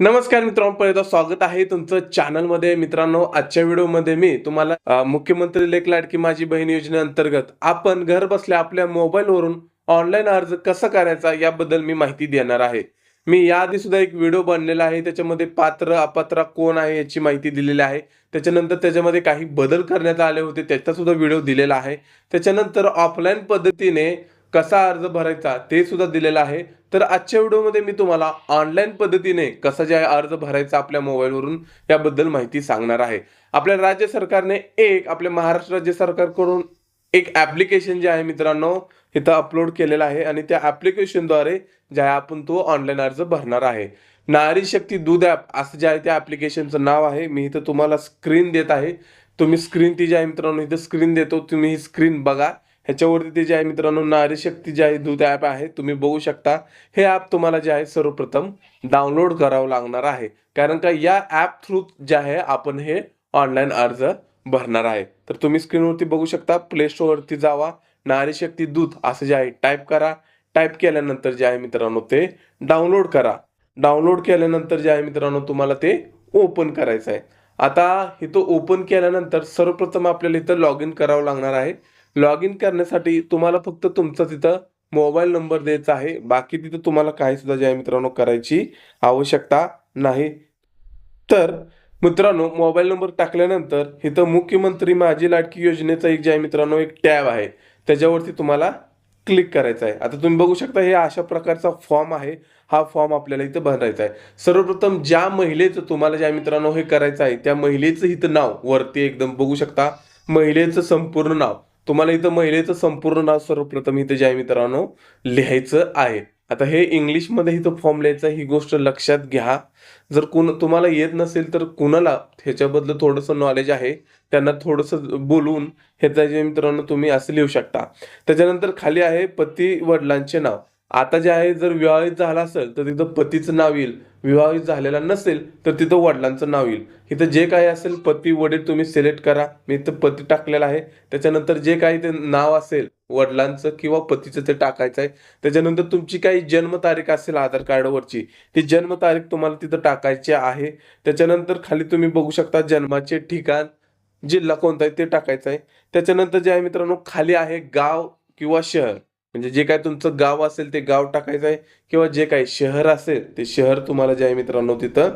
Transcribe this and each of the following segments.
नमस्कार मित्रांनो परत स्वागत आहे तुमचं चॅनलमध्ये मित्रांनो आजच्या व्हिडिओमध्ये मी तुम्हाला मुख्यमंत्री लेख लाडकी माझी बहीण योजनेअंतर्गत आपण घर बसल्या आपल्या मोबाईलवरून ऑनलाईन अर्ज कसा करायचा याबद्दल मी माहिती देणार आहे. मी याआधी सुद्धा एक व्हिडिओ बनलेला आहे त्याच्यामध्ये पात्र अपात्र कोण आहे याची माहिती दिलेली आहे. त्याच्यानंतर त्याच्यामध्ये काही बदल करण्यात आले होते त्याचा सुद्धा व्हिडिओ दिलेला आहे. त्याच्यानंतर ऑफलाईन पद्धतीने कसा अर्ज भरायचा ते सुद्धा दिलेलं आहे. तर आजच्या व्हिडिओमध्ये मी तुम्हाला ऑनलाईन पद्धतीने कसा जे आहे अर्ज भरायचा आपल्या मोबाईलवरून याबद्दल माहिती सांगणार आहे. आपल्या राज्य सरकारने एक आपल्या महाराष्ट्र राज्य सरकारकडून एक ॲप्लिकेशन जे आहे मित्रांनो इथं अपलोड केलेलं आहे आणि त्या ॲप्लिकेशनद्वारे जे आहे आपण तो ऑनलाईन अर्ज भरणार आहे. नारी शक्ती दूध ॲप असं जे आहे त्या ॲप्लिकेशनचं नाव आहे. मी इथं तुम्हाला स्क्रीन देत आहे. तुम्ही स्क्रीन ती जी आहे मित्रांनो इथं स्क्रीन देतो. तुम्ही ही स्क्रीन बघा. ह्याच्यावरती ते जे आहे मित्रांनो नारीशक्ती जे आहे दूध ॲप आहे तुम्ही बघू शकता. हे ॲप तुम्हाला जे आहे सर्वप्रथम डाउनलोड करावं लागणार आहे. कारण का या ॲप थ्रू जे आहे आपण हे ऑनलाईन अर्ज भरणार आहे. तर तुम्ही स्क्रीनवरती बघू शकता प्ले स्टोअरवरती जावा नारीशक्ती दूध असं जे आहे टाईप करा. टाईप केल्यानंतर जे आहे मित्रांनो ते डाउनलोड करा. डाउनलोड केल्यानंतर जे आहे मित्रांनो तुम्हाला ते ओपन करायचं आहे. आता इथं ओपन केल्यानंतर सर्वप्रथम आपल्याला इथं लॉग इन करावं लागणार आहे. लॉग इन करण्यासाठी तुम्हाला फक्त तुमचा तिथं मोबाईल नंबर द्यायचा आहे. बाकी तिथं तुम्हाला काही सुद्धा जे आहे मित्रांनो करायची आवश्यकता नाही. तर मित्रांनो मोबाईल नंबर टाकल्यानंतर इथं मुख्यमंत्री माझी लाडकी योजनेचा एक जे आहे मित्रांनो एक टॅब आहे. त्याच्यावरती तुम्हाला क्लिक करायचं आहे. आता तुम्ही बघू शकता हे अशा प्रकारचा फॉर्म आहे. हा फॉर्म आपल्याला इथं भरायचा आहे. सर्वप्रथम ज्या महिलेचं तुम्हाला ज्या मित्रांनो हे करायचं आहे त्या महिलेचं इथं नाव वरती एकदम बघू शकता. महिलेचं संपूर्ण नाव. तुम्हाला इथं महिलेचं संपूर्ण नाव सर्वप्रथम इथं जे आहे मित्रांनो लिहायचं आहे. आता हे इंग्लिशमध्ये इथं फॉर्म लिहायचं ही गोष्ट लक्षात घ्या. जर कुण तुम्हाला येत नसेल तर कुणाला ह्याच्याबद्दल थोडंसं नॉलेज आहे त्यांना थोडंसं बोलून ह्याचा जे मित्रांनो तुम्ही असं लिहू शकता. त्याच्यानंतर खाली आहे पती वडिलांचे नाव. आता जे आहे जर विवाहित झाला असेल तर तिथं पतीचं नाव येईल. विवाहित झालेला नसेल तर तिथं वडिलांचं नाव येईल. इथं जे काही असेल पती वडील तुम्ही सिलेक्ट करा. मी इथं पती टाकलेलं आहे. त्याच्यानंतर जे काही ते नाव असेल वडिलांचं किंवा पतीचं ते टाकायचं आहे. त्याच्यानंतर तुमची काही जन्मतारीख असेल आधार कार्डवरची ती जन्मतारीख तुम्हाला तिथं टाकायची आहे. त्याच्यानंतर खाली तुम्ही बघू शकता जन्माचे ठिकाण जिल्हा कोणता आहे ते टाकायचं आहे. त्याच्यानंतर जे आहे मित्रांनो खाली आहे गाव किंवा शहर. म्हणजे जे काय तुमचं गाव असेल ते गाव टाकायचं आहे किंवा जे काही शहर असेल ते शहर तुम्हाला जे आहे मित्रांनो तिथं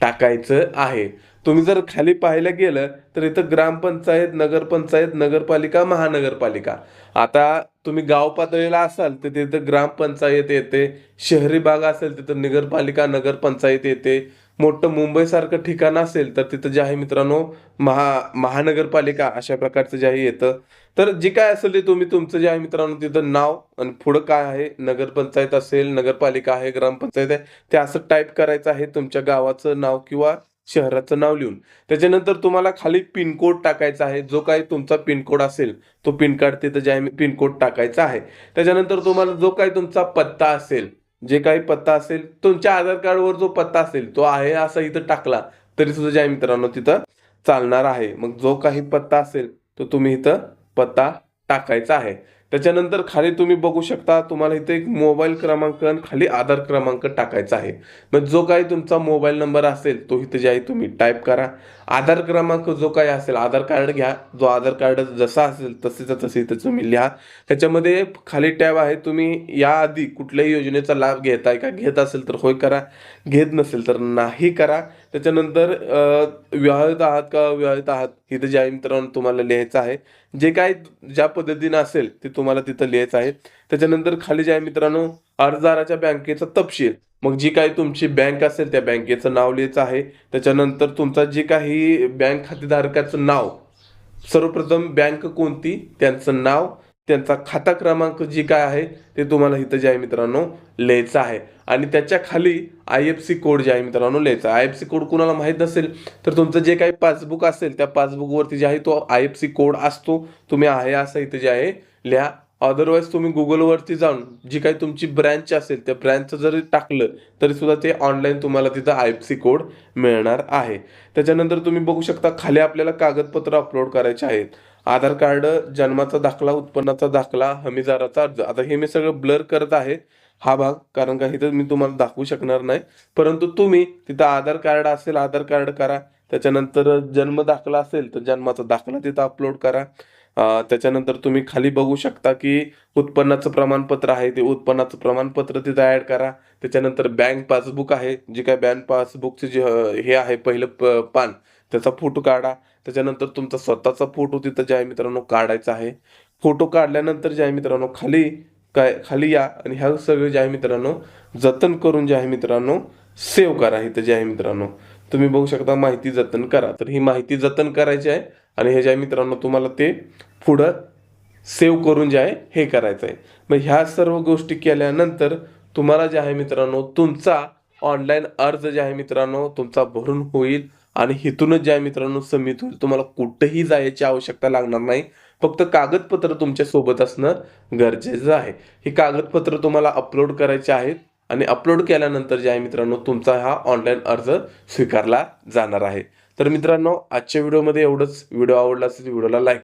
टाकायचं आहे. तुम्ही जर खाली पाहायला गेलं तर इथं ग्रामपंचायत नगरपंचायत नगरपालिका महानगरपालिका. आता तुम्ही गाव पातळीला असाल तर तिथं ग्रामपंचायत येते शहरी भाग असेल तिथं नगरपालिका नगरपंचायत येते मोठं मुंबईसारखं ठिकाण असेल तर तिथं जे आहे मित्रांनो महा महानगरपालिका अशा प्रकारचं जे आहे येतं. तर जे काय असेल ते तुम्ही तुमचं जे आहे मित्रांनो तिथं नाव आणि पुढं काय आहे नगरपंचायत असेल नगरपालिका आहे ग्रामपंचायत आहे ते असं टाईप करायचं आहे तुमच्या गावाचं नाव किंवा शहराचं नाव लिहून. त्याच्यानंतर तुम्हाला खाली पिनकोड टाकायचा आहे जो काही तुमचा पिनकोड असेल तो पिनकार्ड तिथं जे आहे पिनकोड टाकायचा आहे. त्याच्यानंतर तुम्हाला जो काही तुमचा पत्ता असेल जे काही पत्ता असेल तुमच्या आधार कार्डवर जो पत्ता असेल तो आहे असा इथं टाकला तरी सुद्धा ज्या मित्रांनो तिथं चालणार आहे. मग जो काही पत्ता असेल तो तुम्ही इथं पत्ता टाकायचा आहे. त्याच्यानंतर खाली तुम्ही बघू शकता तुम्हाला इथे एक मोबाईल क्रमांक आणि खाली आधार क्रमांक टाकायचा आहे. मग जो काही तुमचा मोबाईल नंबर असेल तो इथं जे आहे तुम्ही टाईप करा. आधार क्रमांक जो काही असेल आधार कार्ड घ्या. जो आधार कार्ड जसा असेल तसेचा तसे इथे तुम्ही लिहा. त्याच्यामध्ये खाली टॅब आहे तुम्ही याआधी कुठल्याही योजनेचा लाभ घेताय का घेत असेल तर होय करा. घेत नसेल तर नाही करा. त्याच्यानंतर विवाहित आहात का विवाहित आहात इथं जे आहे मित्रांनो तुम्हाला लिहायचं आहे. जे काय ज्या पद्धतीनं असेल ते तुम्हाला तिथं लिहायचं आहे. त्याच्यानंतर खाली जे आहे मित्रांनो अर्जदाराच्या बँकेचा तपशील. मग जी काही तुमची बँक असेल त्या बँकेचं नाव लिहायचं आहे. त्याच्यानंतर तुमचा जे काही बँक खातेधारकाचं नाव सर्वप्रथम बँक कोणती? त्यांचं नाव. त्यांचा खाता क्रमांक जी काय आहे ते तुम्हाला इथं जे आहे मित्रांनो लिहायचं आहे. आणि त्याच्याखाली आय एफ सी कोड जे आहे मित्रांनो लिहायचा आय एफ सी कोड कुणाला माहीत नसेल तर तुमचं जे काही पासबुक असेल त्या पासबुकवरती जे आहे तो आय एफ सी कोड असतो. तुम्ही आहे असं इथं जे आहे लिहा. अदरवाईज तुम्ही गुगलवरती जाऊन जी काही तुमची ब्रँच असेल त्या ब्रँचचं जरी टाकलं तरी सुद्धा ते ऑनलाईन तुम्हाला तिथं आय एफ सी कोड मिळणार आहे. त्याच्यानंतर तुम्ही बघू शकता खाली आपल्याला कागदपत्र अपलोड करायचे आहेत. आधार कार्ड जन्माचा दाखला उत्पन्नाचा दाखला हमीदाराचा अर्ज. आता हे मी सगळं ब्लर करत आहे हा भाग कारण का इथं मी तुम्हाला दाखवू शकणार नाही. परंतु तुम्ही तिथं आधार कार्ड असेल आधार कार्ड करा. त्याच्यानंतर जन्म दाखला असेल तर जन्माचा दाखला तिथं अपलोड करा. त्याच्यानंतर तुम्ही खाली बघू शकता की उत्पन्नाचं प्रमाणपत्र आहे ते उत्पन्नाचं प्रमाणपत्र तिथं ॲड करा. त्याच्यानंतर बँक पासबुक आहे जे काय बँक पासबुकचे जे हे आहे पहिलं प- पान. त्याचा फोटो काढा. त्याच्यानंतर तुमचा स्वतःचा फोटो तिथं जे आहे मित्रांनो काढायचा आहे. फोटो काढल्यानंतर जे आहे मित्रांनो खाली काय खाली या आणि ह्या सगळं जे आहे मित्रांनो जतन करून जे आहे मित्रांनो सेव्ह करा इथं जे आहे मित्रांनो. तुम्ही बघू शकता माहिती जतन करा. तर ही माहिती जतन करायची आहे आणि हे जे आहे मित्रांनो तुम्हाला ते पुढं सेव्ह करून जे आहे हे करायचं आहे. मग ह्या सर्व गोष्टी केल्यानंतर तुम्हाला जे आहे मित्रांनो तुमचा ऑनलाईन अर्ज जे आहे मित्रांनो तुमचा भरून होईल. आणि इथूनच ज्या मित्रांनो समित होईल तुम्हाला कुठेही जायची आवश्यकता लागणार नाही. फक्त कागदपत्र तुमच्यासोबत असणं गरजेचं आहे. ही कागदपत्र तुम्हाला अपलोड करायचे आहेत आणि अपलोड केल्यानंतर जे आहे मित्रांनो तुमचा हा ऑनलाईन अर्ज स्वीकारला जाणार आहे. तर मित्रांनो आजच्या व्हिडिओमध्ये एवढंच. व्हिडिओ आवडला असेल व्हिडिओला लाईक